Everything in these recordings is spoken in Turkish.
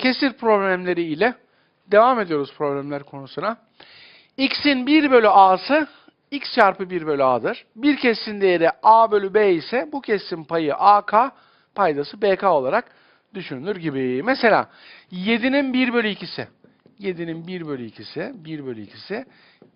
Kesir problemleri ile devam ediyoruz problemler konusuna. x'in 1 bölü a'sı x çarpı 1 bölü a'dır. Bir kesin değeri a bölü b ise bu kesin payı ak, paydası bk olarak düşünülür gibi. Mesela 7'nin 1 bölü 2'si. 7'nin 1 bölü 2'si, 1 bölü 2'si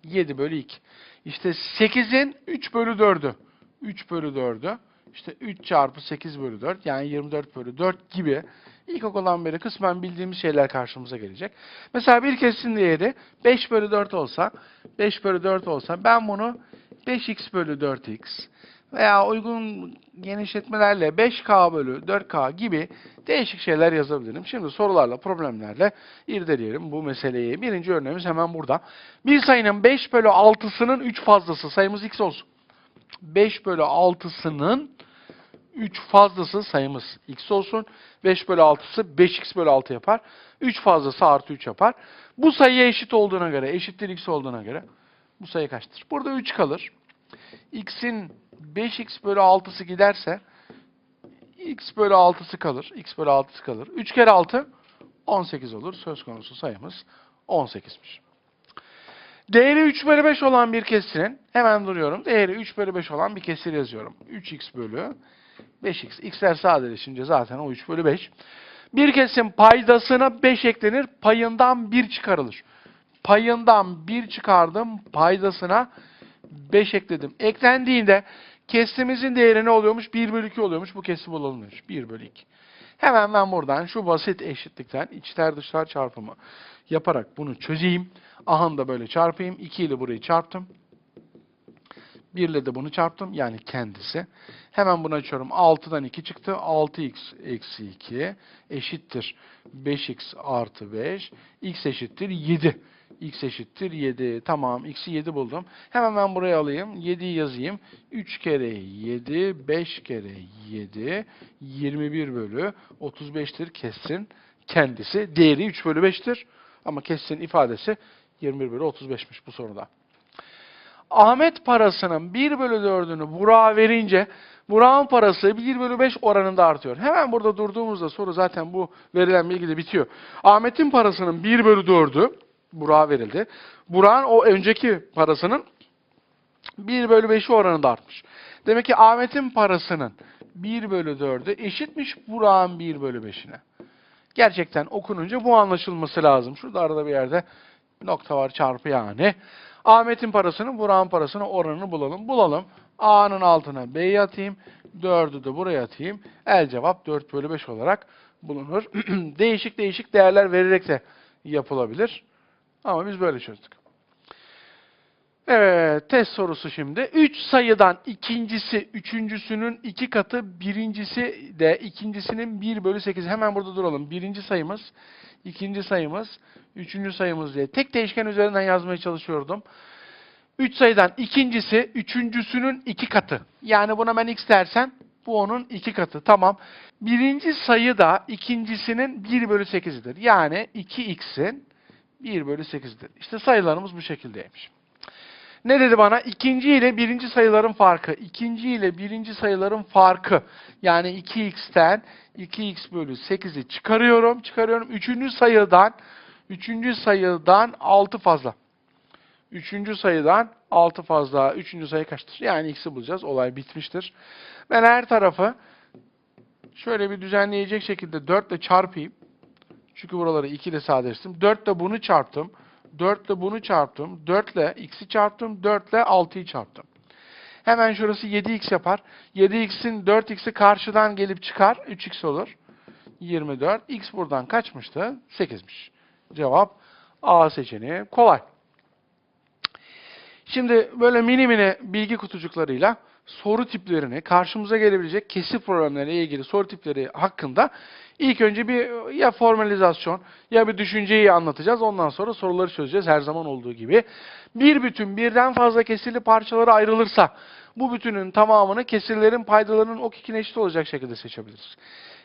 7 bölü 2. İşte 8'in 3 bölü 4'ü. 3 bölü 4'ü. İşte 3 çarpı 8 bölü 4 yani 24 bölü 4 gibi ilkokuldan beri kısmen bildiğimiz şeyler karşımıza gelecek. Mesela bir kesin değeri 5 bölü 4 olsa 5 bölü 4 olsa ben bunu 5x bölü 4x veya uygun genişletmelerle 5k bölü 4k gibi değişik şeyler yazabilirim. Şimdi sorularla, problemlerle irdeleyelim bu meseleyi. Birinci örneğimiz hemen burada. Bir sayının 5 bölü 6'sının 3 fazlası sayımız x olsun. 5 bölü 6'sının 3 fazlası sayımız x olsun. 5 bölü 6'sı 5x bölü 6 yapar. 3 fazlası artı 3 yapar. Bu sayıya eşit olduğuna göre, eşittir x olduğuna göre bu sayı kaçtır? Burada 3 kalır. x'in 5x bölü 6'sı giderse x bölü 6'sı kalır. x bölü 6'sı kalır. 3 kere 6 18 olur. Söz konusu sayımız 18'miş. Değeri 3 bölü 5 olan bir kesirin, hemen duruyorum. Değeri 3 bölü 5 olan bir kesir yazıyorum. 3x bölü 5x. x'ler sadeleşince zaten o 3 bölü 5. Bir kesim paydasına 5 eklenir, payından 1 çıkarılır. Payından 1 çıkardım, paydasına 5 ekledim. Eklendiğinde kesimimizin değeri ne oluyormuş? 1 bölü 2 oluyormuş. Bu kesim bulunmuş. 1 bölü 2. Hemen ben buradan şu basit eşitlikten içler dışlar çarpımı yaparak bunu çözeyim. Ahım da böyle çarpayım. 2 ile burayı çarptım. 1 ile de bunu çarptım. Yani kendisi. Hemen bunu açıyorum. 6'dan 2 çıktı. 6x eksi 2 eşittir. 5x artı 5. x eşittir 7. x eşittir 7. Tamam. x'i 7 buldum. Hemen ben buraya alayım. 7'yi yazayım. 3 kere 7. 5 kere 7. 21 bölü 35'tir kesin. Kendisi. Değeri 3 bölü 5'tir. Ama kesin ifadesi 21 bölü 35'miş bu soruda. Ahmet parasının 1 bölü 4'ünü Burak'a verince Burak'ın parası 1 bölü 5 oranında artıyor. Hemen burada durduğumuzda soru zaten bu verilen bilgi de bitiyor. Ahmet'in parasının 1 bölü 4'ü Burak'a verildi. Burak'ın o önceki parasının 1 bölü 5'i oranında artmış. Demek ki Ahmet'in parasının 1 bölü 4'ü eşitmiş Burak'ın 1 bölü 5'ine. Gerçekten okununca bu anlaşılması lazım. Şurada arada bir yerde nokta var çarpı yani. Ahmet'in parasını, Burak'ın parasını oranını bulalım. Bulalım. A'nın altına B'yi atayım. 4'ü de buraya atayım. El cevap 4 bölü 5 olarak bulunur. değişik değişik değerler vererek de yapılabilir. Ama biz böyle çözdük. Evet, test sorusu şimdi. 3 sayıdan ikincisi üçüncüsünün iki katı, birincisi de ikincisinin 1 bölü 8. Hemen burada duralım. Birinci sayımız, ikinci sayımız, üçüncü sayımız diye. Tek değişken üzerinden yazmaya çalışıyordum. 3 sayıdan ikincisi üçüncüsünün iki katı. Yani buna ben x dersen bu onun iki katı. Tamam. Birinci sayı da ikincisinin 1 bölü 8'idir. Yani 2x'in 1 bölü 8'idir. İşte sayılarımız bu şekildeymiş. Ne dedi bana? İkinci ile birinci sayıların farkı. İkinci ile birinci sayıların farkı. Yani 2x'ten 2x bölü 8'i çıkarıyorum. Çıkarıyorum. Üçüncü sayıdan üçüncü sayıdan 6 fazla. Üçüncü sayıdan 6 fazla. Üçüncü sayı kaçtır? Yani x'i bulacağız. Olay bitmiştir. Ben her tarafı şöyle bir düzenleyecek şekilde 4 ile çarpayım. Çünkü buraları 2 ile sadeleştirdim. 4 ile bunu çarptım. 4 ile bunu çarptım. 4 ile x'i çarptım. 4 ile 6'yı çarptım. Hemen şurası 7x yapar. 7x'in 4x'i karşıdan gelip çıkar. 3x olur. 24. x buradan kaçmıştı? 8'miş. Cevap A seçeneği. Kolay. Şimdi böyle mini mini bilgi kutucuklarıyla soru tiplerini, karşımıza gelebilecek kesir problemleriyle ilgili soru tipleri hakkında ilk önce bir ya formalizasyon ya bir düşünceyi anlatacağız. Ondan sonra soruları çözeceğiz her zaman olduğu gibi. Bir bütün birden fazla kesirli parçalara ayrılırsa bu bütünün tamamını kesirlerin paydalarının ok ikine eşit olacak şekilde seçebiliriz.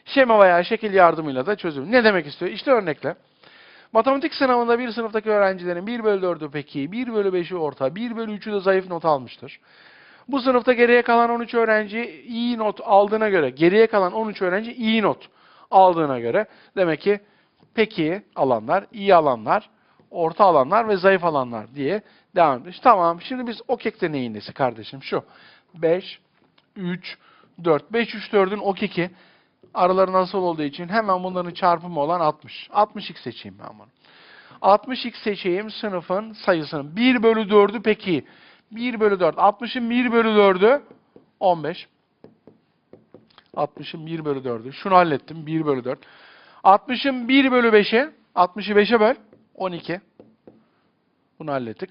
Şema veya şekil yardımıyla da çözüm. Ne demek istiyor? İşte örnekle. Matematik sınavında bir sınıftaki öğrencilerin 1 bölü 4'ü peki, 1 bölü 5'i orta, 1 bölü 3'ü de zayıf not almıştır. Bu sınıfta geriye kalan 13 öğrenci iyi not aldığına göre, geriye kalan 13 öğrenci iyi not aldığına göre demek ki peki alanlar, iyi alanlar, orta alanlar ve zayıf alanlar diye devam ediyoruz. Tamam, şimdi biz okek neyin nesi kardeşim? Şu 5, 3, 4. 5, 3, 4'ün okeki araları nasıl olduğu için hemen bunların çarpımı olan 60. 60x seçeyim ben bunu. 60x seçeyim sınıfın sayısını. 1 bölü 4'ü peki. 1 bölü 4. 60'ın 1 bölü 4'ü 15. 60'ın 1 bölü 4'ü. Şunu hallettim. 1 bölü 4. 60'ın 1 bölü 5'i. 60'ı 5'e böl. 12. Bunu hallettik.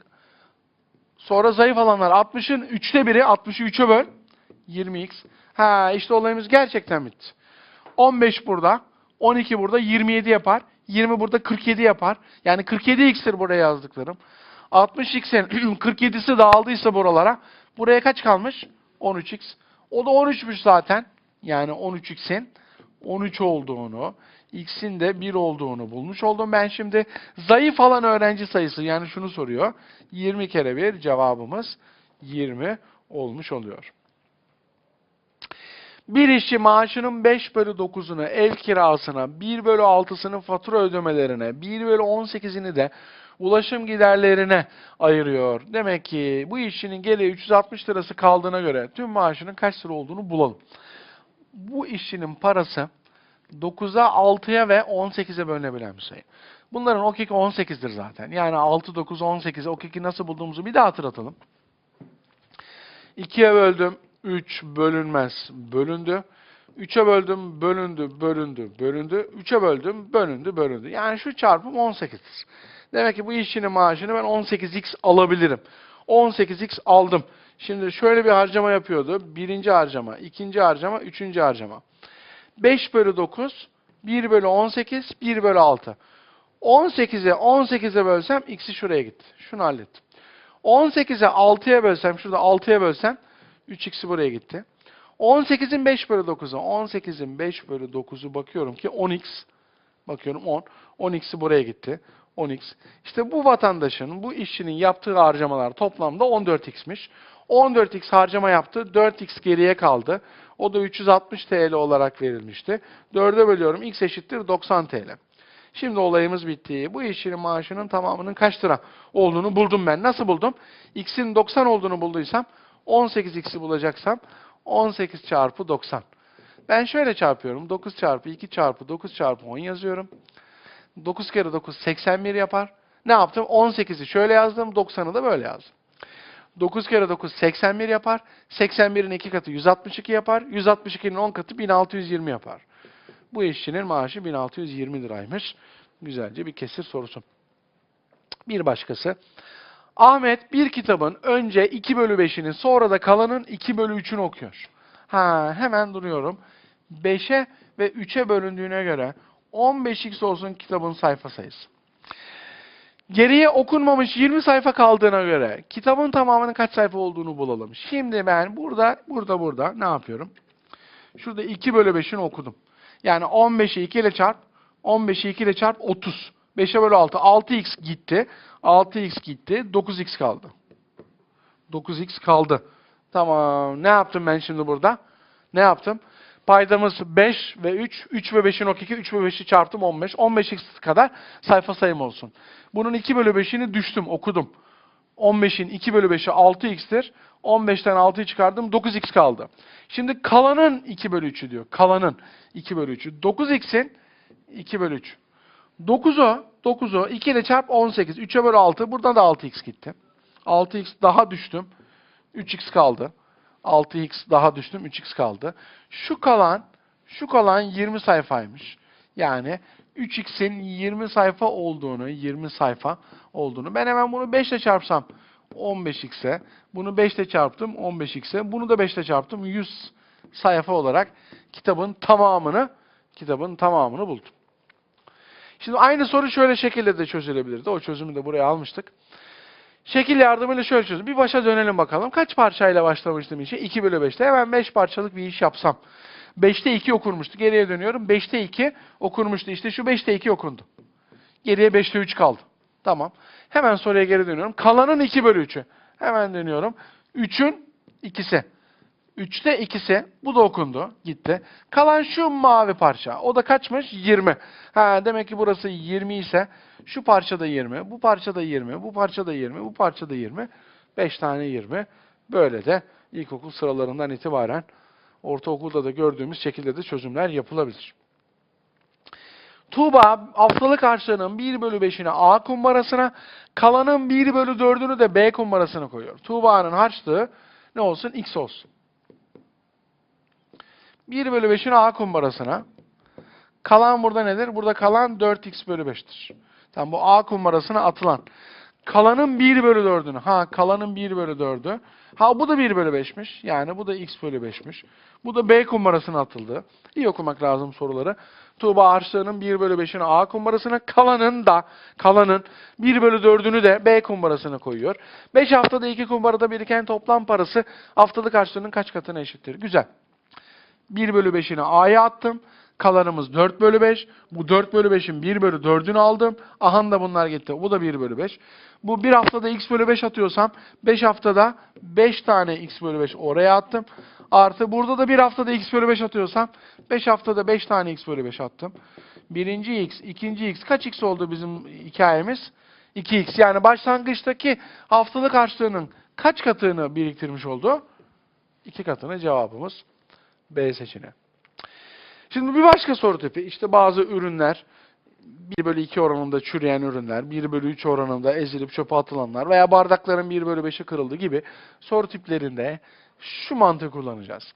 Sonra zayıf alanlar. 60'ın 3'te biri. 60'ı 3'e böl. 20x. Ha işte olayımız gerçekten bitti. 15 burada. 12 burada. 27 yapar. 20 burada 47 yapar. Yani 47x'tir buraya yazdıklarım. 60x'in 47'si dağıldıysa buralara. Buraya kaç kalmış? 13x. O da 13'müş zaten. Yani 13x'in 13 olduğunu, x'in de 1 olduğunu bulmuş oldum. Ben şimdi zayıf alan öğrenci sayısı yani şunu soruyor. 20 kere 1 cevabımız 20 olmuş oluyor. Bir işçi maaşının 5 bölü 9'unu ev kirasına, 1 bölü 6'sını fatura ödemelerine, 1 bölü 18'ini de ulaşım giderlerine ayırıyor. Demek ki bu işçinin geriye 360 lirası kaldığına göre tüm maaşının kaç lira olduğunu bulalım. Bu işçinin parası 9'a, 6'ya ve 18'e bölünebilen bir sayı. Bunların okeki 18'dir zaten. Yani 6, 9, 18 okeki nasıl bulduğumuzu bir daha hatırlatalım. 2'ye böldüm. 3 bölünmez bölündü. 3'e böldüm bölündü bölündü bölündü. 3'e böldüm bölündü bölündü. Yani şu çarpım 18'dir. Demek ki bu işçinin maaşını ben 18x alabilirim. 18x aldım. Şimdi şöyle bir harcama yapıyordu. Birinci harcama, ikinci harcama, üçüncü harcama. 5 bölü 9, 1 bölü 18, 1 bölü 6. 18'e 18'e bölsem x'i şuraya gitti. Şunu hallettim. 18'e 6'ya bölsem, şurada 6'ya bölsem 3x'i buraya gitti. 18'in 5 bölü 9'u. 18'in 5 bölü 9'u bakıyorum ki 10x. Bakıyorum 10. 10x'i buraya gitti. 10x. İşte bu vatandaşın, bu işçinin yaptığı harcamalar toplamda 14x'miş. 14x harcama yaptı. 4x geriye kaldı. O da 360 TL olarak verilmişti. 4'e bölüyorum. x eşittir 90 TL. Şimdi olayımız bitti. Bu işçinin maaşının tamamının kaç lira olduğunu buldum ben. Nasıl buldum? x'in 90 olduğunu bulduysam 18x'i bulacaksam 18 çarpı 90. Ben şöyle çarpıyorum. 9 çarpı 2 çarpı 9 çarpı 10 yazıyorum. 9 kere 9 81 yapar. Ne yaptım? 18'i şöyle yazdım. 90'ı da böyle yazdım. 9 kere 9 81 yapar. 81'in 2 katı 162 yapar. 162'nin 10 katı 1620 yapar. Bu işçinin maaşı 1620 liraymış. Güzelce bir kesir sorusu. Bir başkası. Ahmet bir kitabın önce 2 bölü 5'ini sonra da kalanın 2 bölü 3'ünü okuyor. Ha, hemen duruyorum. 5'e ve 3'e bölündüğüne göre 15x olsun kitabın sayfa sayısı. Geriye okunmamış 20 sayfa kaldığına göre kitabın tamamının kaç sayfa olduğunu bulalım. Şimdi ben burada, burada, burada ne yapıyorum? Şurada 2 bölü 5'ini okudum. Yani 15'i 2 ile çarp, 15'i 2 ile çarp 30. 5'e bölü 6, 6x gitti. 6x gitti, 9x kaldı. 9x kaldı. Tamam, ne yaptım ben şimdi burada? Ne yaptım? Paydamız 5 ve 3. 3 ve 5'in okeki. 3 ve 5'i çarptım 15. 15x kadar sayfa sayım olsun. Bunun 2 bölü 5'ini düştüm, okudum. 15'in 2 bölü 5'i 6x'tir. 15'ten 6'yı çıkardım, 9x kaldı. Şimdi kalanın 2 bölü 3'ü diyor. Kalanın 2 bölü 3'ü. 9x'in 2 bölü 3. 9'u, 9'u 2 ile çarp 18. 3'e bölü 6. Buradan da 6x gitti. 6x daha düştüm. 3x kaldı. 6x daha düştüm. 3x kaldı. Şu kalan, şu kalan 20 sayfaymış. Yani 3x'in 20 sayfa olduğunu, 20 sayfa olduğunu. Ben hemen bunu 5 ile çarpsam 15x'e, bunu 5 ile çarptım 15x'e, bunu da 5 ile çarptım 100 sayfa olarak kitabın tamamını, kitabın tamamını buldum. Şimdi aynı soru şöyle şekilde de çözülebilirdi. O çözümü de buraya almıştık. Şekil yardımıyla şöyle çözüm. Bir başa dönelim bakalım. Kaç parçayla başlamıştım işe? 2 bölü 5'te. Hemen 5 parçalık bir iş yapsam. 5'te 2 okunmuştu. Geriye dönüyorum. 5'te 2 okunmuştu. İşte şu 5'te 2 okundu. Geriye 5'te 3 kaldı. Tamam. Hemen soruya geri dönüyorum. Kalanın 2 bölü 3'ü. Hemen dönüyorum. 3'ün ikisi. 3'te ikisi. Bu da okundu. Gitti. Kalan şu mavi parça. O da kaçmış? 20. Ha, demek ki burası 20 ise şu parça da 20, bu parça da 20, bu parça da 20, bu parça da 20. 5 tane 20. Böyle de ilkokul sıralarından itibaren ortaokulda da gördüğümüz şekilde de çözümler yapılabilir. Tuğba haftalık harçlığının 1 bölü 5'ini A kumbarasına, kalanın 1 bölü 4'ünü de B kumbarasına koyuyor. Tuğba'nın harçlığı ne olsun? X olsun. 1 bölü 5'ini A kumbarasına. Kalan burada nedir? Burada kalan 4x bölü 5'tir. Tamam bu A kumbarasına atılan. Kalanın 1 bölü 4'ünü. Ha kalanın 1 bölü 4'ü. Ha bu da 1 bölü 5'miş. Yani bu da x bölü 5'miş. Bu da B kumbarasına atıldı. İyi okumak lazım soruları. Tuğba harçlığının 1 bölü 5'ini A kumbarasına, kalanın da kalanın 1 bölü 4'ünü de B kumbarasına koyuyor. 5 haftada 2 kumbarada biriken toplam parası haftalık harçlığının kaç katına eşittir? Güzel. 1 bölü 5'ini A'ya attım. Kalanımız 4 bölü 5. Bu 4 bölü 5'in 1 bölü 4'ünü aldım. Ahan da bunlar gitti. Bu da 1 bölü 5. Bu bir haftada x bölü 5 atıyorsam 5 haftada 5 tane x bölü 5 oraya attım. Artı burada da bir haftada x bölü 5 atıyorsam 5 haftada 5 tane x bölü 5 attım. Birinci x, ikinci x kaç x oldu bizim hikayemiz? 2x yani başlangıçtaki haftalık harçlığının kaç katını biriktirmiş oldu? 2 katını cevabımız B seçeneği. Şimdi bir başka soru tipi. İşte bazı ürünler 1 bölü 2 oranında çürüyen ürünler, 1 bölü 3 oranında ezilip çöpe atılanlar veya bardakların 1 bölü 5'i kırıldı gibi soru tiplerinde şu mantığı kullanacağız.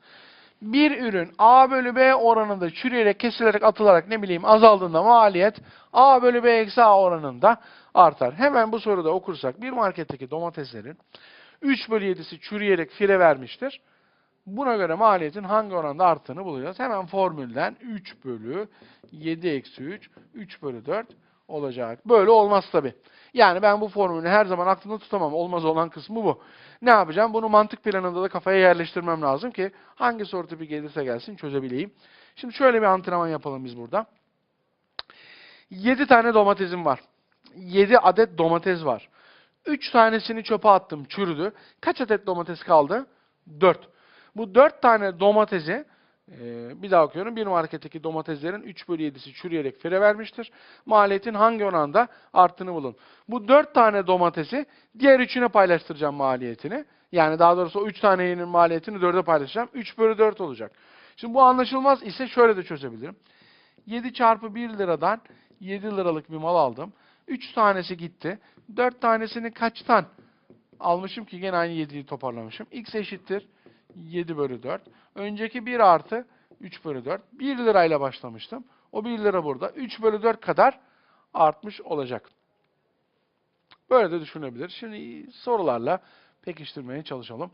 Bir ürün A bölü B oranında çürüyerek, kesilerek, atılarak ne bileyim azaldığında maliyet A bölü B eksi A oranında artar. Hemen bu soruda okursak bir marketteki domateslerin 3 bölü 7'si çürüyerek fire vermiştir. Buna göre maliyetin hangi oranda arttığını bulacağız. Hemen formülden 3 bölü 7 eksi 3, 3 bölü 4 olacak. Böyle olmaz tabi. Yani ben bu formülü her zaman aklımda tutamam. Olmaz olan kısmı bu. Ne yapacağım? Bunu mantık planında da kafaya yerleştirmem lazım ki hangi soru tipi gelirse gelsin çözebileyim. Şimdi şöyle bir antrenman yapalım biz burada. 7 tane domatesim var. 7 adet domates var. 3 tanesini çöpe attım, çürüdü. Kaç adet domates kaldı? 4. Bu 4 tane domatesi, e, bir daha okuyorum, bir marketteki domateslerin 3 bölü 7'si çürüyerek fire vermiştir. Maliyetin hangi oranda arttığını bulun. Bu 4 tane domatesi diğer üçüne paylaştıracağım maliyetini. Yani daha doğrusu o 3 tanenin maliyetini 4'e paylaşacağım. 3 bölü 4 olacak. Şimdi bu anlaşılmaz ise şöyle de çözebilirim. 7 çarpı 1 liradan 7 liralık bir mal aldım. 3 tanesi gitti. 4 tanesini kaçtan almışım ki gene aynı 7'yi toparlamışım. X eşittir 7 bölü 4. Önceki 1 artı 3 bölü 4. 1 lirayla başlamıştım. O 1 lira burada. 3 bölü 4 kadar artmış olacak. Böyle de düşünebilir. Şimdi sorularla pekiştirmeye çalışalım.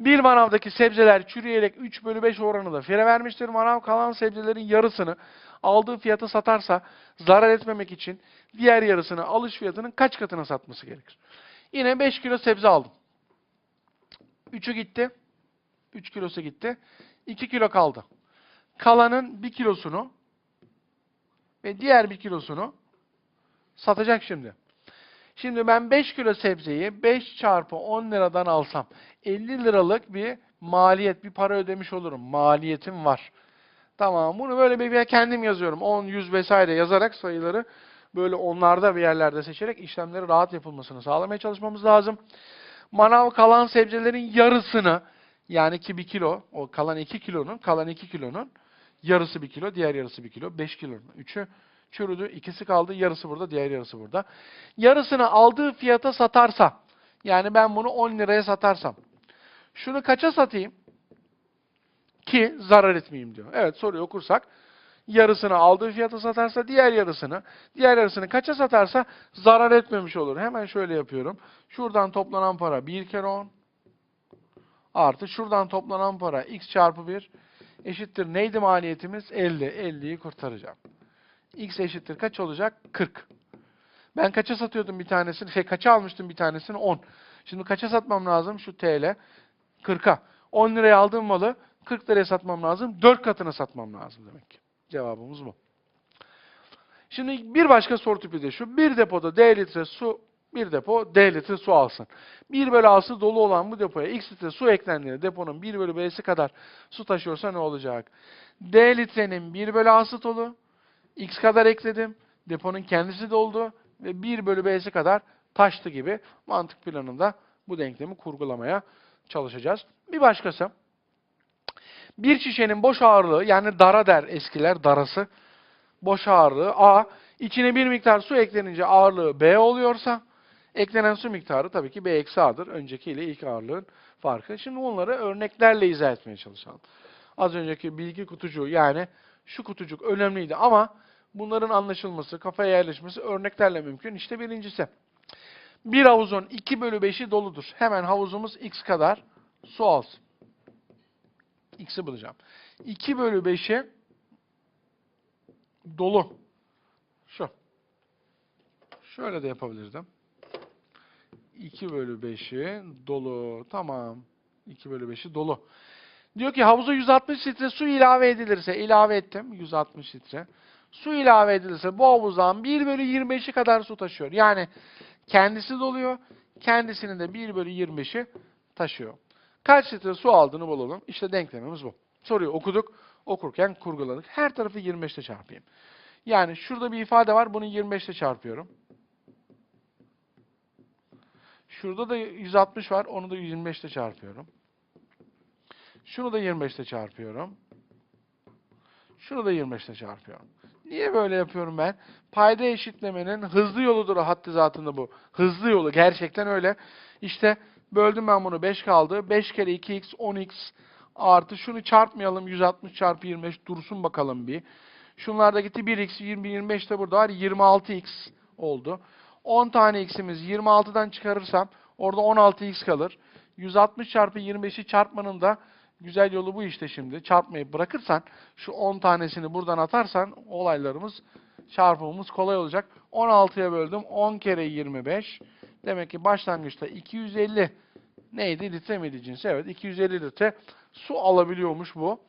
Bir manavdaki sebzeler çürüyerek 3 bölü 5 oranında fire vermiştir. Manav kalan sebzelerin yarısını aldığı fiyata satarsa zarar etmemek için diğer yarısını alış fiyatının kaç katına satması gerekir? Yine 5 kilo sebze aldım. 3'ü gitti. 3 kilosu gitti. 2 kilo kaldı. Kalanın 1 kilosunu ve diğer 1 kilosunu satacak şimdi. Şimdi ben 5 kilo sebzeyi 5 çarpı 10 liradan alsam 50 liralık bir maliyet, bir para ödemiş olurum. Maliyetim var. Tamam bunu böyle bir kendim yazıyorum. 10, 100 vesaire yazarak sayıları böyle onlarda bir yerlerde seçerek işlemleri rahat yapılmasını sağlamaya çalışmamız lazım. Manav kalan sebzelerin yarısını yani ki 1 kilo, o kalan 2 kilonun, kalan 2 kilonun yarısı 1 kilo, diğer yarısı 1 kilo, 5 kilonun 3'ü çürüdü, ikisi kaldı, yarısı burada, diğer yarısı burada. Yarısını aldığı fiyata satarsa, yani ben bunu 10 liraya satarsam, şunu kaça satayım ki zarar etmeyeyim diyor. Evet soruyu okursak, yarısını aldığı fiyata satarsa, diğer yarısını, diğer yarısını kaça satarsa zarar etmemiş olur. Hemen şöyle yapıyorum. Şuradan toplanan para 1 kere 10, artı şuradan toplanan para x çarpı 1 eşittir neydi maliyetimiz? 50. 50'yi kurtaracağım. x eşittir kaç olacak? 40. Ben kaça satıyordum bir tanesini? Şey kaça almıştım bir tanesini? 10. Şimdi kaça satmam lazım? Şu TL 40'a. 10 liraya aldığım malı 40 liraya satmam lazım. 4 katına satmam lazım demek ki. Cevabımız bu. Şimdi bir başka soru tipi de şu. Bir depoda D litre su Bir depo D litre su alsın. 1 bölü A'sı dolu olan bu depoya X litre su eklendiğinde deponun 1 bölü B'si kadar su taşıyorsa ne olacak? D litrenin 1 bölü A'sı dolu. X kadar ekledim. Deponun kendisi doldu. Ve 1 bölü B'si kadar taştı gibi mantık planında bu denklemi kurgulamaya çalışacağız. Bir başkası. Bir şişenin boş ağırlığı yani dara der eskiler darası. Boş ağırlığı A. İçine bir miktar su eklenince ağırlığı B oluyorsa eklenen su miktarı tabii ki B eksi A'dır. Önceki ile ilk ağırlığın farkı. Şimdi onları örneklerle izah etmeye çalışalım. Az önceki bilgi kutucuğu yani şu kutucuk önemliydi ama bunların anlaşılması, kafaya yerleşmesi örneklerle mümkün. İşte birincisi. Bir havuzun 2 bölü 5'i doludur. Hemen havuzumuz x kadar su alsın. X'i bulacağım. 2 bölü 5'i dolu. Şu. Şöyle de yapabilirdim. 2 bölü 5'i dolu. Tamam. 2 bölü 5'i dolu. Diyor ki havuza 160 litre su ilave edilirse, ilave ettim 160 litre. Su ilave edilirse bu havuzdan 1 bölü 25'i kadar su taşıyor. Yani kendisi doluyor, kendisinin de 1 bölü 25'i taşıyor. Kaç litre su aldığını bulalım. İşte denklemimiz bu. Soruyu okuduk, okurken kurguladık. Her tarafı 25 ile çarpayım. Yani şurada bir ifade var, bunu 25 ile çarpıyorum. Şurada da 160 var, onu da 125 ile çarpıyorum. Şunu da 25 ile çarpıyorum. Şunu da 25 ile çarpıyorum. Niye böyle yapıyorum ben? Payda eşitlemenin hızlı yoludur haddi zatında bu. Hızlı yolu gerçekten öyle. İşte böldüm ben bunu 5 kaldı. 5 kere 2x 10x artı şunu çarpmayalım 160 çarpı 25 dursun bakalım bir. Şunlarda gitti 1x 20 25 de burada var 26x oldu. 10 tane x'imiz 26'dan çıkarırsam orada 16x kalır. 160 çarpı 25'i çarpmanın da güzel yolu bu işte şimdi. Çarpmayı bırakırsan şu 10 tanesini buradan atarsan olaylarımız çarpımımız kolay olacak. 16'ya böldüm. 10 kere 25. Demek ki başlangıçta 250 neydi? Litre miydi cinsi? Evet 250 litre su alabiliyormuş bu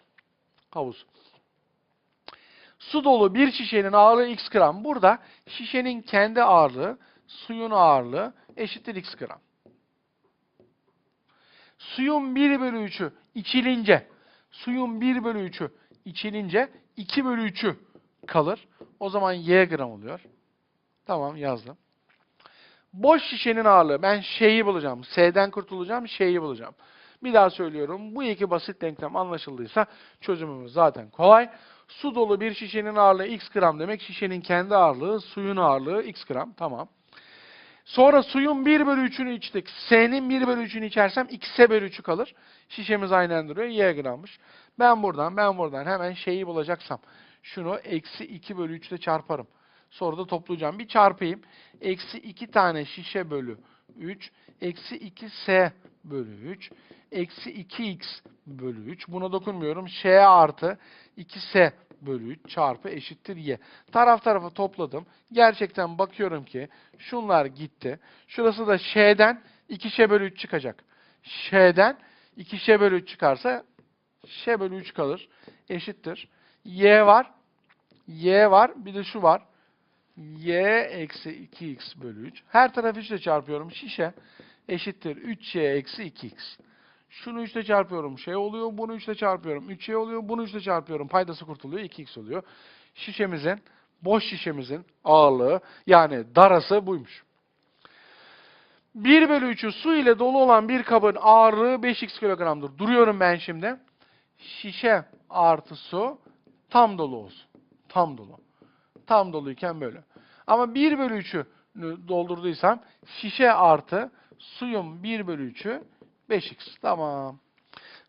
havuz. Su dolu bir şişenin ağırlığı x gram. Burada şişenin kendi ağırlığı, suyun ağırlığı eşittir x gram. Suyun 1 bölü 3'ü içilince, suyun 1 bölü 3'ü içilince 2 bölü 3'ü kalır. O zaman y gram oluyor. Tamam yazdım. Boş şişenin ağırlığı. Ben şeyi bulacağım. S'den kurtulacağım, şeyi bulacağım. Bir daha söylüyorum. Bu iki basit denklem anlaşıldıysa çözümümüz zaten kolay. Su dolu bir şişenin ağırlığı x gram demek. Şişenin kendi ağırlığı, suyun ağırlığı x gram. Tamam. Sonra suyun 1 bölü 3'ünü içtik. S'nin 1 bölü 3'ünü içersem x'e bölü 3'ü kalır. Şişemiz aynen duruyor. Y grammış. Ben buradan, ben buradan hemen şeyi bulacaksam şunu eksi 2 bölü 3 ile çarparım. Sonra da toplayacağım. Bir çarpayım. Eksi 2 tane şişe bölü 3. Eksi 2 S bölü 3. Eksi 2x bölü 3. Buna dokunmuyorum. Ş artı 2S bölü 3 çarpı eşittir y. Taraf tarafa topladım. Gerçekten bakıyorum ki şunlar gitti. Şurası da Ş'den 2Ş bölü 3 çıkacak. Ş'den 2Ş bölü 3 çıkarsa Ş bölü 3 kalır. Eşittir. Y var. Y var. Bir de şu var. Y eksi 2x bölü 3. Her tarafı 3 ile çarpıyorum. Şişe eşittir 3y eksi 2x. Şunu 3 ile çarpıyorum. Şey oluyor. Bunu 3 ile çarpıyorum. 3y oluyor. Bunu 3 ile çarpıyorum. Paydası kurtuluyor. 2x oluyor. Şişemizin, boş şişemizin ağırlığı yani darası buymuş. 1 bölü 3'ü su ile dolu olan bir kabın ağırlığı 5x kilogramdır. Duruyorum ben şimdi. Şişe artı su tam dolu olsun. Tam dolu. Tam doluyken böyle. Ama 1 bölü 3'ü doldurduysam şişe artı suyun 1 bölü 3'ü 5x. Tamam.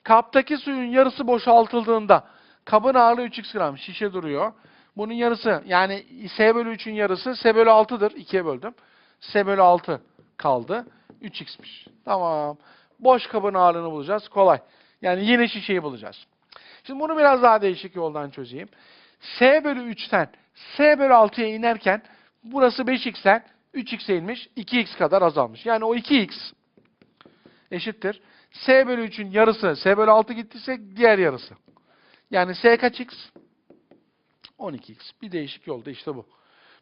Kaptaki suyun yarısı boşaltıldığında kabın ağırlığı 3x gram. Şişe duruyor. Bunun yarısı yani S bölü 3'ün yarısı S bölü 6'dır. 2'ye böldüm. S bölü 6 kaldı. 3x'miş. Tamam. Boş kabın ağırlığını bulacağız. Kolay. Yani yine şişeyi bulacağız. Şimdi bunu biraz daha değişik yoldan çözeyim. S bölü 3'ten S bölü 6'ya inerken burası 5x'ten 3x'e inmiş. 2x kadar azalmış. Yani o 2x eşittir. S bölü 3'ün yarısı S bölü 6 gittiyse diğer yarısı. Yani S kaç x? 12x. Bir değişik yolda işte bu.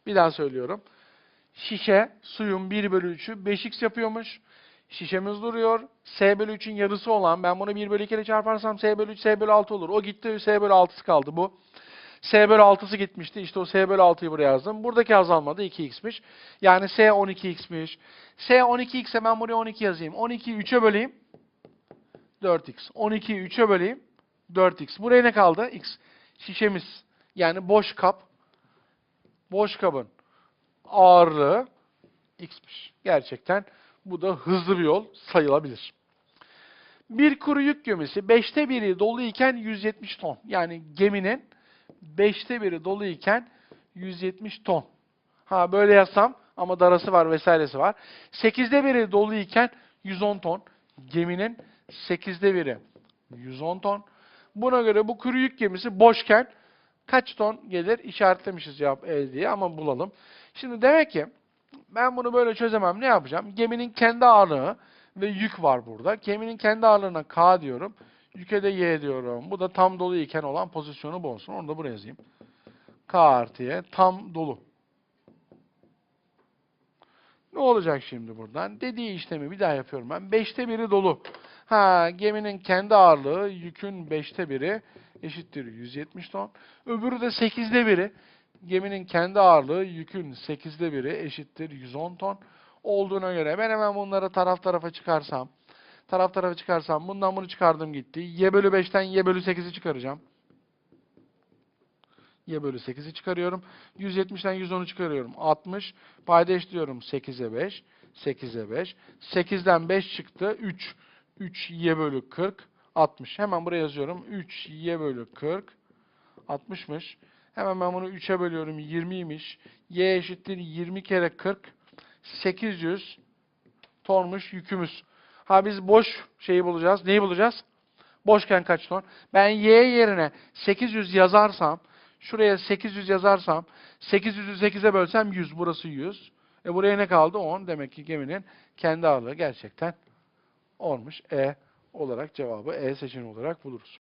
Bir daha söylüyorum. şişe suyun 1 bölü 3'ü 5x yapıyormuş. Şişemiz duruyor. S bölü 3'ün yarısı olan ben bunu 1 bölü 2 ile çarparsam S bölü 3 S bölü 6 olur. O gitti S bölü 6'sı kaldı bu. S bölü 6'sı gitmişti. İşte o S bölü 6'yı buraya yazdım. Buradaki azalma da 2x'miş. Yani S 12x'miş. S 12x'e ben buraya 12 yazayım. 12'yi 3'e böleyim. 4x. 12'yi 3'e böleyim. 4x. Buraya ne kaldı? x. Şişemiz. Yani boş kap. Boş kabın ağırlığı x'miş. Gerçekten bu da hızlı bir yol sayılabilir. Bir kuru yük gemisi 5'te biri dolu iken 170 ton. Yani geminin 5'te biri dolu iken 170 ton. Ha böyle yazsam ama darası var vesairesi var. 8'de biri dolu iken 110 ton. Geminin 8'de biri 110 ton. Buna göre bu kuru yük gemisi boşken kaç ton gelir? İşaretlemişiz cevap E diye ama bulalım. Şimdi demek ki ben bunu böyle çözemem. Ne yapacağım? Geminin kendi ağırlığı ve yük var burada. Geminin kendi ağırlığına K diyorum. Yüke de Y diyorum. Bu da tam dolu iken olan pozisyonu bu olsun. Onu da buraya yazayım. K artı Y tam dolu. Ne olacak şimdi buradan? Dediği işlemi bir daha yapıyorum ben. 5'te biri dolu. Ha, geminin kendi ağırlığı yükün 5'te biri eşittir 170 ton. Öbürü de 8'de biri. Geminin kendi ağırlığı yükün 8'de biri eşittir 110 ton olduğuna göre ben hemen bunları taraf tarafa çıkarsam, taraf tarafa çıkarsam bundan bunu çıkardım gitti. Y bölü 5'ten Y bölü 8'i çıkaracağım. Y bölü 8'i çıkarıyorum. 170'ten 110'u çıkarıyorum. 60. Payda eşliyorum. 8'e 5. 8'e 5. 8'den 5 çıktı. 3. 3 Y bölü 40. 60. Hemen buraya yazıyorum. 3 Y bölü 40. 60'mış. Hemen ben bunu 3'e bölüyorum. 20'ymiş. Y eşittir 20 kere 40. 800 tonmuş yükümüz. Ha biz boş şeyi bulacağız. Neyi bulacağız? Boşken kaç ton? Ben Y yerine 800 yazarsam, şuraya 800 yazarsam, 800'ü 8'e bölsem 100. Burası 100. E buraya ne kaldı? 10. Demek ki geminin kendi ağırlığı gerçekten olmuş. E olarak cevabı E seçeneği olarak buluruz.